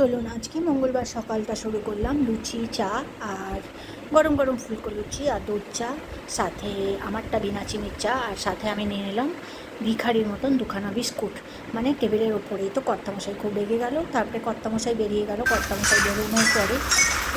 চলুন, আজকে মঙ্গলবার সকালটা শুরু করলাম লুচি, চা আর গরম গরম ফুলকো লুচি আর দুধ চা। সাথে আমারটা বিনা চিনির চা আর সাথে আমি নিয়ে নিলাম ভিখারির মতন দুখানা বিস্কুট। মানে টেবিলের ওপরেই তো কর্তামশাই খুব রেগে গেল। তারপরে কর্তামশাই বেরিয়ে গেল, কর্তামশাই বেরোনোর পরে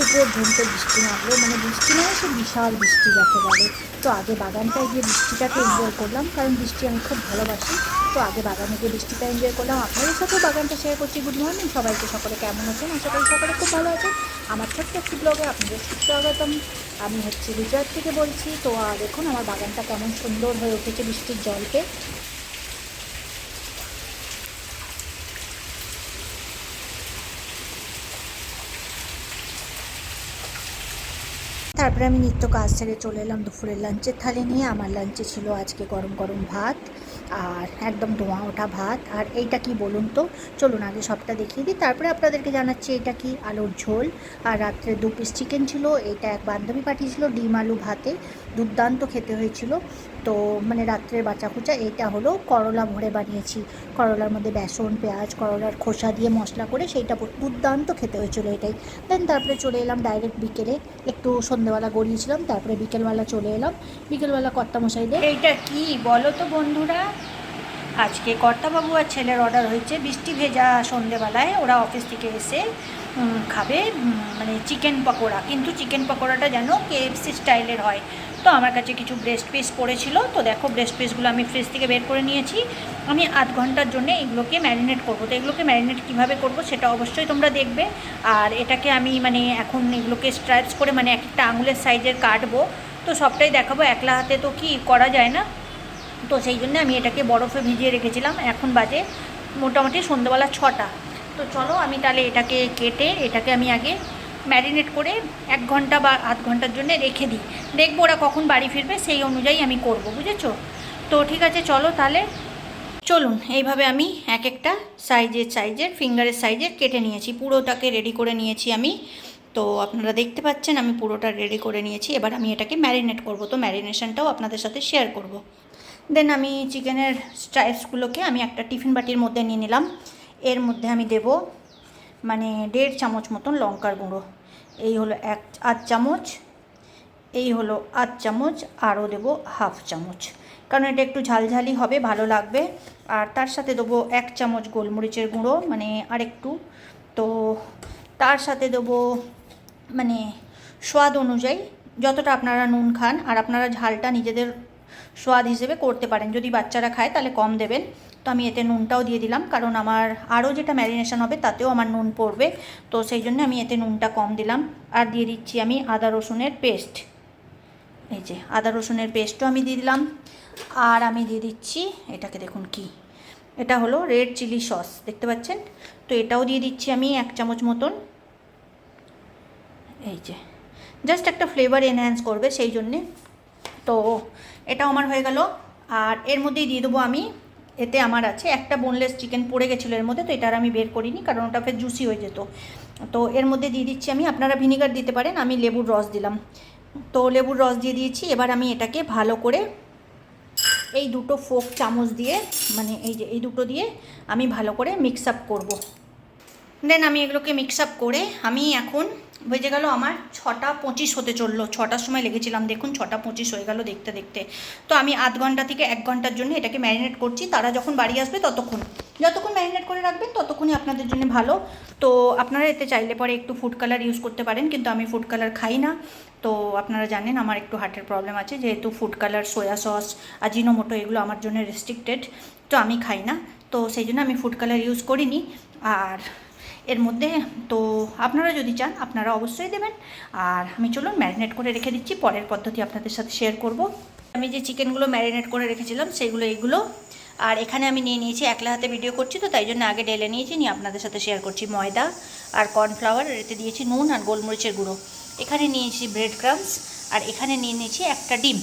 উপর ঝুমতে বৃষ্টি নামলো মানে বৃষ্টি নয় সে বিশাল বৃষ্টি যাকে বলে। তো আগে বাগানটায় গিয়ে বৃষ্টিটাকে এনজয় করলাম, কারণ বৃষ্টি আমি খুব ভালোবাসি। তো আগে বাগানে গিয়ে বৃষ্টিটা এনজয় করলাম। আপনাদের সাথেও বাগানটা শেয়ার করছি। গুড মর্নিং সবাইকে। সকলে কেমন আছেন? আশা করি সকলে খুব ভালো আছেন। আমার ছোট্ট একটি ব্লগে আপনাদের সুস্বাগতম আমি হচ্ছে গুজরাট থেকে বলছি। তো দেখুন, আমার বাগানটা কেমন সুন্দর হয়ে উঠেছে বৃষ্টির জলকে। তারপরে আমি নিত্য কাজ ছেড়ে চলে এলাম দুপুরের লাঞ্চের থালি নিয়ে। আমার লাঞ্চে ছিল আজকে গরম গরম ভাত আর একদম ধোঁয়া ওঠা ভাত। আর এইটা কি বলুন তো? চলুন আগে সবটা দেখিয়ে দিই। তারপরে আপনাদেরকে জানাচ্ছি এটা কি? আলুর ঝোল। আর রাত্রে দু পিস চিকেন ছিল। এটা এক বান্ধবী পাঠিয়েছিল ডিম আলু ভাতে। দুর্দান্ত খেতে হয়েছিল। তো মানে রাত্রের বাঁচা খুচা এইটা হলো করলা ভরে বানিয়েছি। করলার মধ্যে বেসন, পেঁয়াজ, করলার খোসা দিয়ে মশলা করে সেইটা দুর্দান্ত খেতে হয়েছিল এটাই। দেন তারপরে চলে এলাম ডাইরেক্ট বিকেলে। একটু সন্ধ্যেবেলা গড়িয়েছিলাম, তারপরে বিকেলবেলা চলে এলাম। বিকেলবেলা কর্তামশাইদের এইটা কি বলো তো বন্ধুরা? আজকে কর্তাবাবু আর ছেলের অর্ডার হয়েছে। বৃষ্টি ভেজা সন্ধেবেলায় ওরা অফিস থেকে এসে খাবে মানে চিকেন পকোড়া। কিন্তু চিকেন পকোড়াটা যেন কেএফসি স্টাইলের হয়। তো আমার কাছে কিছু ব্রেস্ট পিস পড়েছিল। তো দেখো ব্রেস্ট পিসগুলো আমি ফ্রিজ থেকে বের করে নিয়েছি। আমি আধ ঘণ্টার জন্য এগুলোকে ম্যারিনেট করব। তো এগুলোকে ম্যারিনেট কীভাবে করব সেটা অবশ্যই তোমরা দেখবে। আর এটাকে আমি মানে এখন এগুলোকে স্ট্রাইপস করে মানে একটা আঙুলের সাইজের কাটবো। তো সবটাই দেখাবো। একলা হাতে তো কি করা যায় না? তো সেই জন্য আমি এটাকে বরফে ভিজিয়ে রেখেছিলাম। এখন বাজে মোটামুটি সন্ধ্যেবেলা ছটা। তো চলো আমি তাহলে এটাকে কেটে, এটাকে আমি আগে ম্যারিনেট করে এক ঘণ্টা বা আধ ঘণ্টার জন্য রেখে দিই। দেখব ওরা কখন বাড়ি ফিরবে, সেই অনুযায়ী আমি করব, বুঝেছ? তো ঠিক আছে, চলো তাহলে। চলুন, এইভাবে আমি এক একটা সাইজের সাইজের ফিঙ্গারের সাইজের কেটে নিয়েছি। পুরোটাকে রেডি করে নিয়েছি আমি। তো আপনারা দেখতে পাচ্ছেন, আমি পুরোটা রেডি করে নিয়েছি। এবার আমি এটাকে ম্যারিনেট করব। তো ম্যারিনেশনটাও আপনাদের সাথে শেয়ার করব। দেন আমি চিকেনের স্ট্রাইপসগুলোকে আমি একটা টিফিন বাটির মধ্যে নিয়ে নিলাম। এর মধ্যে আমি দেব মানে দেড় চামচ মতন লঙ্কার গুঁড়ো। এই হলো এক আধ চামচ, এই হলো আধ চামচ, আরও দেবো হাফ চামচ। কারণ এটা একটু ঝালঝালি হবে, ভালো লাগবে। আর তার সাথে দেবো এক চামচ গোলমরিচের গুঁড়ো মানে আরেকটু। তো তার সাথে দেবো মানে স্বাদ অনুযায়ী যতটা আপনারা নুন খান, আর আপনারা ঝালটা নিজেদের স্বাদ হিসেবে করতে পারেন। যদি বাচ্চারা খায় তাহলে কম দেবেন। তো আমি এতে নুনটাও দিয়ে দিলাম, কারণ আমার আরও যেটা ম্যারিনেশন হবে তাতেও আমার নুন পড়বে। তো সেই জন্য আমি এতে নুনটা কম দিলাম। আর দিয়ে দিচ্ছি আমি আদা রসুনের পেস্ট। এই যে আদা রসুনের পেস্টও আমি দিয়ে দিলাম। আর আমি দিয়ে দিচ্ছি, এটাকে দেখুন কি, এটা হলো রেড চিলি সস দেখতে পাচ্ছেন? তো এটাও দিয়ে দিচ্ছি আমি এক চামচ মতন। এই যে জাস্ট একটা ফ্লেভার এনহ্যান্স করবে সেই জন্যে। তো এটাও আমার হয়ে গেল। আর এর মধ্যেই দিয়ে দেবো আমি এতে আমার আছে। একটা বোনলেস চিকেন পড়ে গেছিল এর মধ্যে, তো এটা আর আমি বের করিনি কারণ ওটা ফের জুসি হয়ে যেত। তো এর মধ্যে দিয়ে দিচ্ছি আমি, আপনারা ভিনিগার দিতে পারেন, আমি লেবুর রস দিলাম। তো লেবুর রস দিয়ে দিয়েছি, এবার আমি এটাকে ভালো করে এই দুটো ফোক চামচ দিয়ে মানে এই যে এই দুটো দিয়ে আমি ভালো করে মিক্স আপ করব। দেন আমি এগুলোকে মিক্স আপ করে আমি এখন বেজে গেল আমার ছটা পঁচিশ হতে চলল। ছটার সময় লেগেছিলাম, দেখুন ছটা পঁচিশ হয়ে গেল দেখতে দেখতে। তো আমি আধ ঘণ্টা থেকে এক ঘণ্টার জন্য এটাকে ম্যারিনেট করছি। তারা যখন বাড়ি আসবে ততক্ষণ। যতক্ষণ ম্যারিনেট করে রাখবেন ততক্ষণই আপনাদের জন্য ভালো। তো আপনারা এতে চাইলে পরে একটু ফুড কালার ইউজ করতে পারেন, কিন্তু আমি ফুড কালার খাই না। তো আপনারা জানেন আমার একটু হার্টের প্রবলেম আছে, যেহেতু food colour soya sauce ajinomoto এগুলো আমার জন্য রেস্ট্রিক্টেড তো আমি খাই না। তো সেই জন্য আমি ফুড কালার ইউজ করিনি। আর এর মধ্যে, তো আপনারা যদি চান, আপনারা অবশ্যই দেবেন। আর আমি চলুন ম্যারিনেট করে রেখে দিচ্ছি, পরের পদ্ধতি আপনাদের সাথে শেয়ার করব। আমি যে চিকেনগুলো ম্যারিনেট করে রেখেছিলাম সেইগুলো এইগুলো আর এখানে আমি নিয়ে নিয়েছি, একলা হাতে ভিডিও করছি তো, তাই জন্য আগে ডেলে নিয়েছি, নিয়ে আপনাদের সাথে শেয়ার করছি ময়দা আর কর্নফ্লাওয়ার এতে দিয়েছি নুন আর গোলমরিচের গুঁড়ো। এখানে নিয়েছি ব্রেড ক্রামস আর এখানে নিয়ে নিয়েছি একটা ডিম।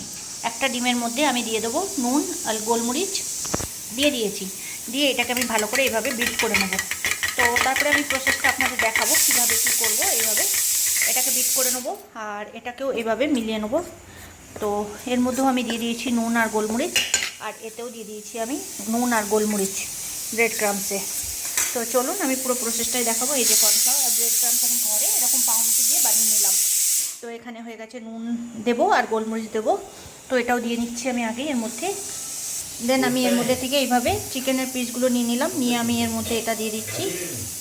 একটা ডিমের মধ্যে আমি দিয়ে দেবো নুন আর গোলমরিচ। দিয়ে দিয়েছি। দিয়ে এটাকে আমি ভালো করে এভাবে বিট করে নেব। তো তারপরে আমি প্রসেসটা আপনাদের দেখাবো কীভাবে কী করব এইভাবে। এটাকে বিট করে নেব আর এটাকেও এভাবে মিলিয়ে নেব। তো এর মধ্যেও আমি দিয়ে দিয়েছি নুন আর গোলমরিচ আর এতেও দিয়ে দিয়েছি আমি নুন আর গোলমরিচ ব্রেড ক্রামসে তো চলুন আমি পুরো প্রসেসটাই দেখাবো। এই যে কর্নফ্লাওয়ার আর ব্রেড ক্রামস আমি ঘরে এরকম পাউরুটি দিয়ে বানিয়ে নিলাম। তো এখানে হয়ে গেছে নুন দেবো আর গোলমরিচ দেবো। তো এটাও দিয়ে নিচ্ছি আমি আগে এর মধ্যে। দেন আমি এর মধ্যে থেকে এইভাবে চিকেনের পিসগুলো নিয়ে নিলাম। নিয়ে আমি এর মধ্যে এটা দিয়ে দিচ্ছি।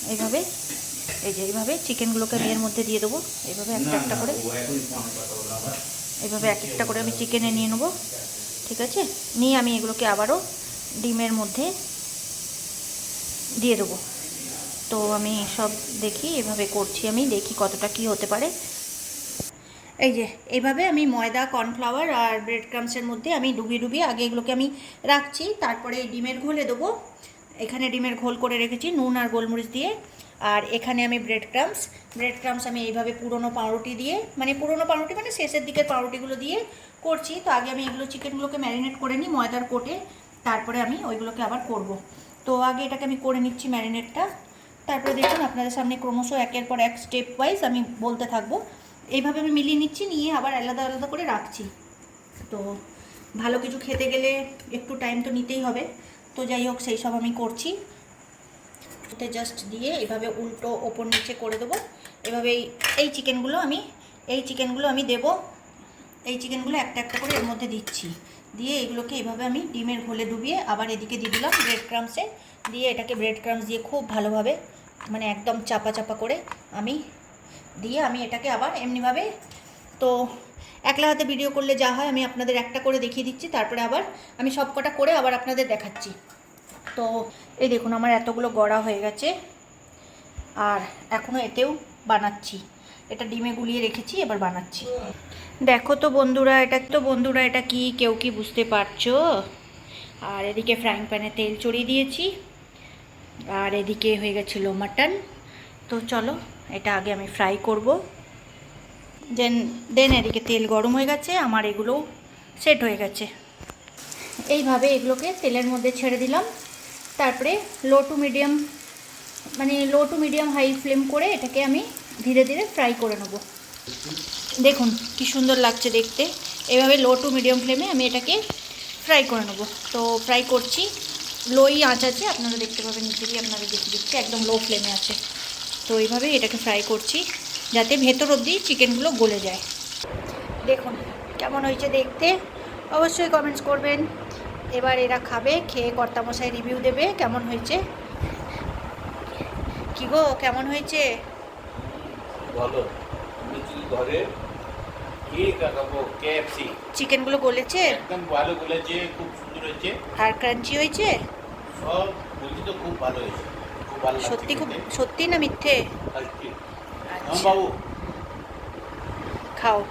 এইভাবে। এই যে এইভাবে চিকেনগুলোকে আমি এর মধ্যে দিয়ে দেবো। এইভাবে একটা একটা করে। এইভাবে এক একটা করে আমি চিকেনে নিয়ে নেব। ঠিক আছে? নিয়ে আমি এগুলোকে আবারও ডিমের মধ্যে দিয়ে দেবো। তো আমি সব দেখি, এভাবে করছি আমি। দেখি কতটা কি হতে পারে। এই যে এইভাবে আমি ময়দা কর্নফ্লাওয়ার আর ব্রেড ক্রামসের মধ্যে আমি ডুবিয়ে ডুবিয়ে আগে এগুলোকে আমি রাখছি। তারপরে ডিমের ঘোলে দেবো। এখানে ডিমের ঘোল করে রেখেছি, নুন আর গোলমরিচ দিয়ে। আর এখানে আমি ব্রেড ক্রামস ব্রেড ক্রামস আমি এইভাবে পুরনো পাউরুটি দিয়ে মানে পুরনো পাউরুটি মানে শেষের দিকের পাউরুটিগুলো দিয়ে করছি। তো আগে আমি এগুলো চিকেনগুলোকে ম্যারিনেট করে নিই ময়দার কোটে। তারপরে আমি ওইগুলোকে আবার করব। তো আগে এটাকে আমি করে নিচ্ছি ম্যারিনেটটা। তারপরে দেখুন, আপনাদের সামনে ক্রমশ একের পর এক স্টেপ ওয়াইজ আমি বলতে থাকব। এইভাবে আমি মিলিয়ে নিচ্ছি, নিয়ে আবার আলাদা আলাদা করে রাখছি। তো ভালো কিছু খেতে গেলে একটু টাইম তো নিতেই হবে। তো যাই হোক, সেই সব আমি করছি। ওতে জাস্ট দিয়ে এভাবে উল্টো ওপর নিচে করে দেবো। এভাবে এই চিকেনগুলো আমি, এই চিকেনগুলো আমি দেব। এই চিকেনগুলো একটা একটা করে এর মধ্যে দিচ্ছি। দিয়ে এগুলোকে এইভাবে আমি ডিমের ঘোলে ডুবিয়ে আবার এদিকে দিয়ে দিলাম ব্রেড ক্রামসে দিয়ে এটাকে ব্রেড ক্রামস দিয়ে খুব ভালোভাবে মানে একদম চাপা চাপা করে আমি দিয়ে আমি এটাকে আবার এমনিভাবে তো একলা হাতে ভিডিও করলে যা হয়, আমি আপনাদের একটা করে দেখিয়ে দিচ্ছি, তারপরে আবার আমি সব কটা করে আবার আপনাদের দেখাচ্ছি। তো এই দেখুন, আমার এতগুলো গড়া হয়ে গেছে, আর এখনও এতেও বানাচ্ছি। এটা ডিমে গুলিয়ে রেখেছি, এবার বানাচ্ছি। দেখো তো বন্ধুরা, এটা তো বন্ধুরা, এটা কি, কেউ কি বুঝতে পারছ? আর এদিকে ফ্রাইং প্যানে তেল চড়িয়ে দিয়েছি, আর এদিকে হয়ে গেছিল মাটন তো চলো এটা আগে আমি ফ্রাই করব। দেন দেন এদিকে তেল গরম হয়ে গেছে, আমার এগুলো সেট হয়ে গেছে। এইভাবে এগুলোকে তেলের মধ্যে ছেড়ে দিলাম। তারপরে লো টু মিডিয়াম মানে low to medium high flame করে এটাকে আমি ধীরে ধীরে ফ্রাই করে নেব। দেখুন কি সুন্দর লাগছে দেখতে। এভাবে লো টু মিডিয়াম ফ্লেমে আমি এটাকে ফ্রাই করে নেব। তো ফ্রাই করছি। লোই আঁচ আছে, আপনারা দেখতে পাবেন নিচে আপনারা দেখে দিচ্ছি একদম লো ফ্লেমে আছে। তো এইভাবেই এটাকে ফ্রাই করছি যাতে ভেতর অবধি চিকেনগুলো গলে যায়। দেখুন কেমন হয়েছে দেখতে। অবশ্যই কমেন্টস করবেন। এবার এরা খাবে খেয়ে কর্তামশাই রিভিউ দেবে কেমন হয়েছে। কি গো কেমন হয়েছে? বলো তুমি কি ঘরে? চিকেনগুলো গলেছে? একদম ভালো বলেছে খুব সুন্দর হয়েছে। আর ক্রাঞ্চি হয়েছে? সব বলছি তো খুব ভালো হয়েছে। সত্যি খুব। সত্যি না মিথ্যে? আচ্ছা। খাও।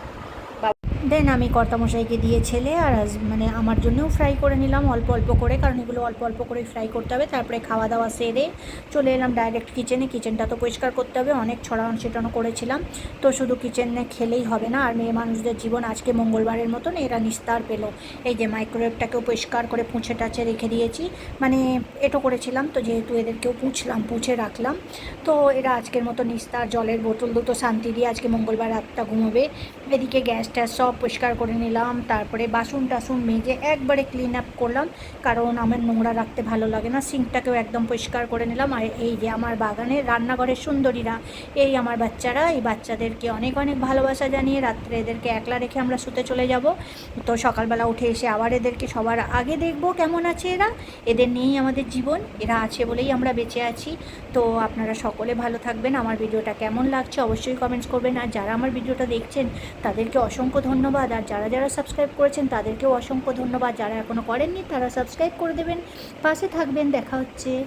দেন আমি কর্তামশাইকে দিয়ে ছেলে আর মানে আমার জন্যও ফ্রাই করে নিলাম, অল্প অল্প করে, কারণ এগুলো অল্প অল্প করে ফ্রাই করতে হবে। তারপরে খাওয়া দাওয়া সেরে চলে এলাম ডাইরেক্ট কিচেনে কিচেনটা তো পরিষ্কার করতে হবে, অনেক ছড়ানো ছিটানো করেছিলাম। তো শুধু কিচেনে খেলেই হবে না, আর মেয়ে মানুষদের জীবন আজকে মঙ্গলবারের মতন, এরা নিস্তার পেল। এই যে মাইক্রোওয়েভটাকেও পরিষ্কার করে পুঁছে টাছে রেখে দিয়েছি। মানে এটো করেছিলাম, তো যেহেতু এদেরকেও পুঁছলাম, পুঁছে রাখলাম, তো এরা আজকের মতো নিস্তার, জলের বোতল দুটো শান্তি দিয়ে আজকে মঙ্গলবার রাতটা ঘুমোবে। এদিকে গ্যাস ট্যাস সব পরিষ্কার করে নিলাম, তারপরে বাসন টাসন মেজে একবারে ক্লিন আপ করলাম, কারণ আমার নোংরা রাখতে ভালো লাগে না। সিঙ্কটাকেও একদম পরিষ্কার করে নিলাম। আর এই যে আমার বাগানের রান্নাঘরের সুন্দরীরা, এই আমার বাচ্চারা, এই বাচ্চাদেরকে অনেক অনেক ভালোবাসা জানিয়ে রাত্রে এদেরকে একলা রেখে আমরা শুতে চলে যাব। তো সকালবেলা উঠে এসে আবার এদেরকে সবার আগে দেখব কেমন আছে এরা। এদের নিয়েই আমাদের জীবন, এরা আছে বলেই আমরা বেঁচে আছি। তো আপনারা সকলে ভালো থাকবেন। আমার ভিডিওটা কেমন লাগছে অবশ্যই কমেন্টস করবেন। আর যারা আমার ভিডিওটা দেখছেন, তাদেরকে অসংখ্য ধন্যবাদ। আর যারা যারা সাবস্ক্রাইব করেছেন, তাদেরকেও অসংখ্য ধন্যবাদ। যারা এখনও করেননি, তারা সাবস্ক্রাইব করে দেবেন। পাশে থাকবেন। দেখা হচ্ছে।